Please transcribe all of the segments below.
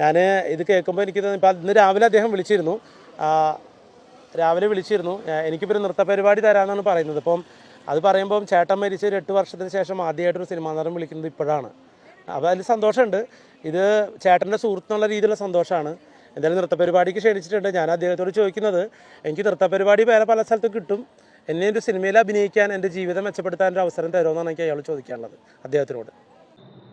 ഞാൻ ഇത് കേൾക്കുമ്പോൾ എനിക്ക് തോന്നി ഇപ്പം ഇന്ന് രാവിലെ അദ്ദേഹം വിളിച്ചിരുന്നു. രാവിലെ വിളിച്ചിരുന്നു. എനിക്കിപ്പോൾ ഒരു നൃത്ത പരിപാടി തരാമെന്നാണ് പറയുന്നത്. അപ്പം അത് പറയുമ്പോൾ ചേട്ടൻ മരിച്ച ഒരു എട്ട് വർഷത്തിന് ശേഷം ആദ്യമായിട്ടൊരു സിനിമാ നടൻ വിളിക്കുന്നത് ഇപ്പോഴാണ്. അപ്പോൾ അതിൽ സന്തോഷമുണ്ട്. ഇത് ചേട്ടന്റെ സുഹൃത്തിനുള്ള രീതിയിലുള്ള സന്തോഷമാണ്. എന്തായാലും നൃത്ത പരിപാടിക്ക് ക്ഷണിച്ചിട്ടുണ്ട്. ഞാൻ അദ്ദേഹത്തോട് ചോദിക്കുന്നത് എനിക്ക് നൃത്ത പരിപാടി വേറെ പല സ്ഥലത്തും കിട്ടും. എന്നെ ഒരു സിനിമയിൽ അഭിനയിക്കാൻ എന്റെ ജീവിതം മെച്ചപ്പെടുത്താൻ ഒരു അവസരം തരുമെന്നാണ് എനിക്ക് അയാൾ ചോദിക്കാനുള്ളത് അദ്ദേഹത്തിനോട്.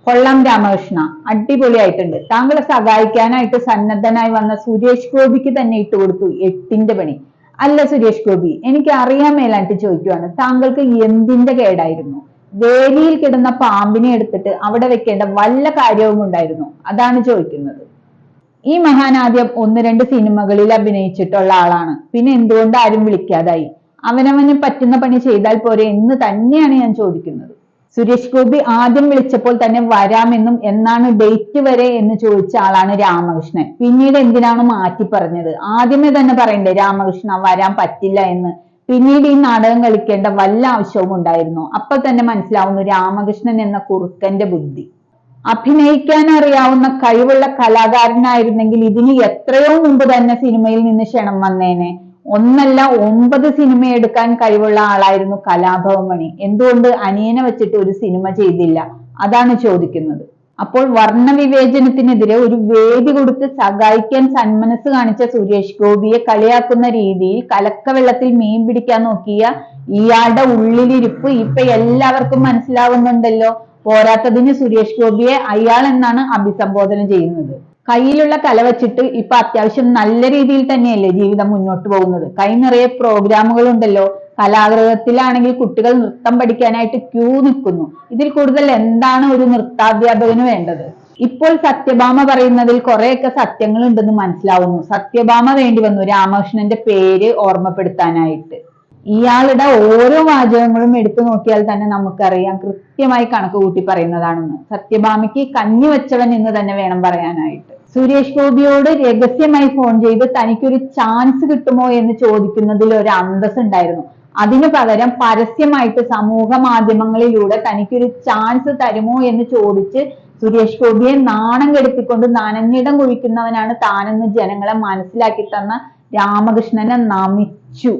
കൊള്ളാം രാമകൃഷ്ണ. അടിപൊളിയായിട്ടുണ്ട്. താങ്കളെ സഹായിക്കാനായിട്ട് സന്നദ്ധനായി വന്ന സുരേഷ് ഗോപിക്ക് തന്നെ ഇട്ട് കൊടുത്തു എട്ടിന്റെ പണി. അല്ല സുരേഷ് ഗോപി എനിക്ക് അറിയാൻ മേലായിട്ട് ചോദിക്കുവാണ്. താങ്കൾക്ക് എന്തിന്റെ കേടായിരുന്നു? വേലിയിൽ കിടന്ന പാമ്പിനെ എടുത്തിട്ട് അവിടെ വെക്കേണ്ട വല്ല കാര്യവും ഉണ്ടായിരുന്നു? അതാണ് ചോദിക്കുന്നത്. ഈ മഹാനാദ്യം ഒന്ന് രണ്ട് സിനിമകളിൽ അഭിനയിച്ചിട്ടുള്ള ആളാണ്. പിന്നെ എന്തുകൊണ്ട് ആരും വിളിക്കാതായി? അവനവന് പറ്റുന്ന പണി ചെയ്താൽ പോരെ എന്ന് തന്നെയാണ് ഞാൻ ചോദിക്കുന്നത്. സുരേഷ് ഗോപി ആദ്യം വിളിച്ചപ്പോൾ തന്നെ വരാമെന്നും എന്നാണ് ഡേറ്റ് വരെ എന്ന് ചോദിച്ച ആളാണ് രാമകൃഷ്ണൻ. പിന്നീട് എന്തിനാണ് മാറ്റി പറഞ്ഞത്? ആദ്യമേ തന്നെ പറയണ്ടേ രാമകൃഷ്ണ വരാൻ പറ്റില്ല എന്ന്. പിന്നീട് ഈ നാടകം കളിക്കേണ്ട വല്ല ആവശ്യവും ഉണ്ടായിരുന്നു? അപ്പൊ തന്നെ മനസ്സിലാവുന്നു രാമകൃഷ്ണൻ എന്ന കുറുക്കന്റെ ബുദ്ധി. അഭിനയിക്കാൻ അറിയാവുന്ന കഴിവുള്ള കലാകാരനായിരുന്നെങ്കിൽ ഇതിന് എത്രയോ മുമ്പ് തന്നെ സിനിമയിൽ നിന്ന് ക്ഷണം വന്നേനെ. ഒന്നല്ല ഒമ്പത് സിനിമ എടുക്കാൻ കഴിവുള്ള ആളായിരുന്നു കലാഭവൻ കലാഭവമണി എന്തുകൊണ്ട് അനിയനെ വെച്ചിട്ട് ഒരു സിനിമ ചെയ്തില്ല? അതാണ് ചോദിക്കുന്നത്. അപ്പോൾ വർണവിവേചനത്തിനെതിരെ ഒരു വേദി കൊടുത്ത് സഹായിക്കാൻ സന്മനസ് കാണിച്ച സുരേഷ് ഗോപിയെ കളിയാക്കുന്ന രീതിയിൽ കലക്കവെള്ളത്തിൽ മീൻ പിടിക്കാൻ നോക്കിയ ഇയാളുടെ ഉള്ളിലിരിപ്പ് ഇപ്പൊ എല്ലാവർക്കും മനസ്സിലാവുന്നുണ്ടല്ലോ. പോരാത്തതിന് സുരേഷ് ഗോപിയെ അയാൾ എന്നാണ് അഭിസംബോധന ചെയ്യുന്നത്. കയ്യിലുള്ള കല വെച്ചിട്ട് ഇപ്പൊ അത്യാവശ്യം നല്ല രീതിയിൽ തന്നെയല്ലേ ജീവിതം മുന്നോട്ട് പോകുന്നത്? കൈ നിറയെ പ്രോഗ്രാമുകൾ ഉണ്ടല്ലോ. കലാഗ്രഹത്തിലാണെങ്കിൽ കുട്ടികൾ നൃത്തം പഠിക്കാനായിട്ട് ക്യൂ നിൽക്കുന്നു. ഇതിൽ കൂടുതൽ എന്താണ് ഒരു നൃത്താധ്യാപകന് വേണ്ടത്? ഇപ്പോൾ സത്യഭാമ പറയുന്നതിൽ കുറെയൊക്കെ സത്യങ്ങൾ ഉണ്ടെന്ന് മനസ്സിലാവുന്നു. സത്യഭാമ വേണ്ടി വന്നു. രാമകൃഷ്ണന്റെ പേര് ഓർമ്മപ്പെടുത്താനായിട്ട്. ഇയാളുടെ ഓരോ വാചകങ്ങളും എടുത്തു നോക്കിയാൽ തന്നെ നമുക്കറിയാം. കൃത്യമായി കണക്ക് കൂട്ടി പറയുന്നതാണെന്ന്. സത്യഭാമയ്ക്ക് കഞ്ഞി വെച്ചവൻ എന്ന് തന്നെ വേണം പറയാനായിട്ട്. സുരേഷ് ഗോപിയോട് രഹസ്യമായി ഫോൺ ചെയ്ത് തനിക്കൊരു ചാൻസ് കിട്ടുമോ എന്ന് ചോദിക്കുന്നതിൽ ഒരു അന്തസ് ഉണ്ടായിരുന്നു അതിനു പകരം പരസ്യമായിട്ട് സമൂഹ മാധ്യമങ്ങളിലൂടെ തനിക്കൊരു ചാൻസ് തരുമോ എന്ന് ചോദിച്ച് സുരേഷ് ഗോപിയെ നാണം കെടുത്തിക്കൊണ്ട് നനഞ്ഞിടം കുഴിക്കുന്നവനാണ് താനെന്ന് ജനങ്ങളെ മനസ്സിലാക്കി തന്ന രാമകൃഷ്ണനെ നമിച്ചു.